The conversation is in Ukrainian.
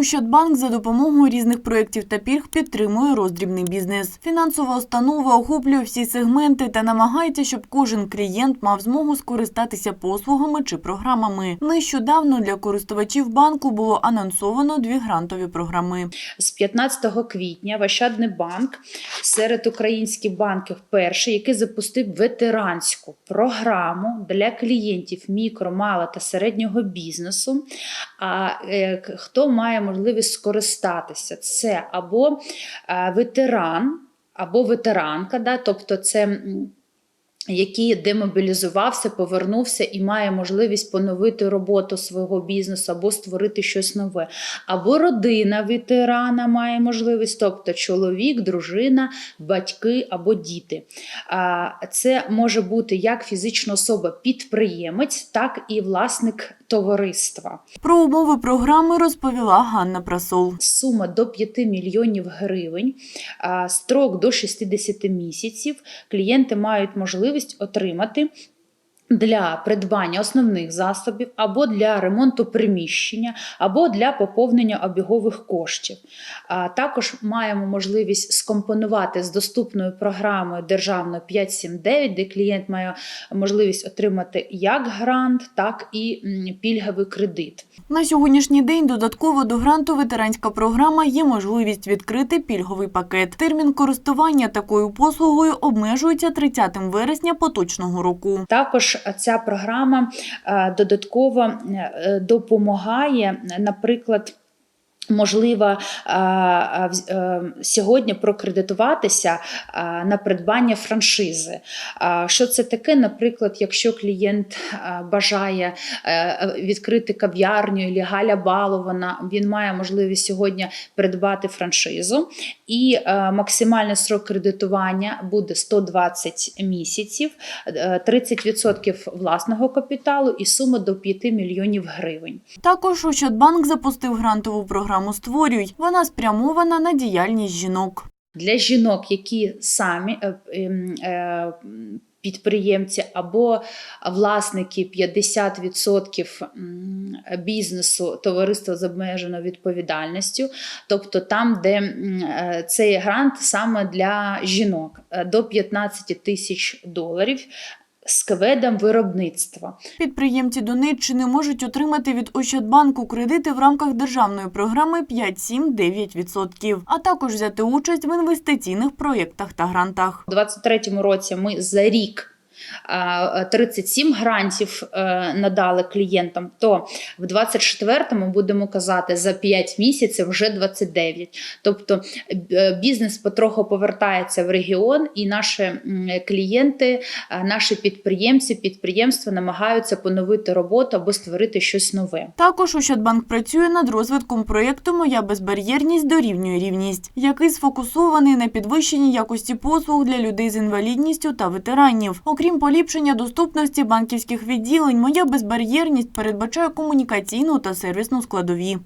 Ощадбанк за допомогою різних проєктів та пільг підтримує роздрібний бізнес. Фінансова установа охоплює всі сегменти та намагається, щоб кожен клієнт мав змогу скористатися послугами чи програмами. Нещодавно для користувачів банку було анонсовано дві грантові програми. З 15 квітня Ощадний банк серед українських банків перший, який запустив ветеранську програму для клієнтів мікро, мало та середнього бізнесу. А е, хто має можливість скористатися? Це або е, ветеран, або ветеранка, да? тобто це. Який демобілізувався, повернувся і має можливість поновити роботу свого бізнесу або створити щось нове. Або родина ветерана має можливість, тобто чоловік, дружина, батьки або діти. Це може бути як фізична особа підприємець, так і власник товариства. Про умови програми розповіла Ганна Прасол. Сума до 5 мільйонів гривень, строк до 60 місяців. Клієнти мають можливість отримати. Для придбання основних засобів або для ремонту приміщення, або для поповнення обігових коштів. А також маємо можливість скомпонувати з доступною програмою державною 579, де клієнт має можливість отримати як грант, так і пільговий кредит. На сьогоднішній день додатково до гранту ветеранська програма є можливість відкрити пільговий пакет. Термін користування такою послугою обмежується 30 вересня поточного року. Також ця програма е, додатково е, допомагає, наприклад. Можливо, е, е, е, сьогодні прокредитуватися на придбання франшизи. Що це таке? Наприклад, якщо клієнт бажає відкрити кав'ярню і Галя Балована, він має можливість сьогодні придбати франшизу, і максимальний срок кредитування буде 120 місяців, е, 30% власного капіталу і сума до 5 мільйонів гривень. Також Ощадбанк запустив грантову програму Створюй. Вона спрямована на діяльність жінок. Для жінок, які самі е, ем, е, підприємці або власники 50% бізнесу товариства з обмеженою відповідальністю, тобто там, де е, цей грант саме для жінок до 15 тисяч доларів з кведом виробництва. Підприємці Донеччини можуть отримати від Ощадбанку кредити в рамках державної програми 5-7-9%, а також взяти участь в інвестиційних проєктах та грантах. У 2023 році ми за рік 37 грантів е, надали клієнтам, то в 2024 будемо казати за 5 місяців вже 29. Тобто е, бізнес потроху повертається в регіон, і наші клієнти, е, наші підприємці, підприємства намагаються поновити роботу або створити щось нове. Також Ощадбанк працює над розвитком проєкту Моя безбар'єрність дорівнює рівність, який сфокусований на підвищенні якості послуг для людей з інвалідністю та ветеранів. Окрім поліпшення доступності банківських відділень, Моя безбар'єрність передбачає комунікаційну та сервісну складові.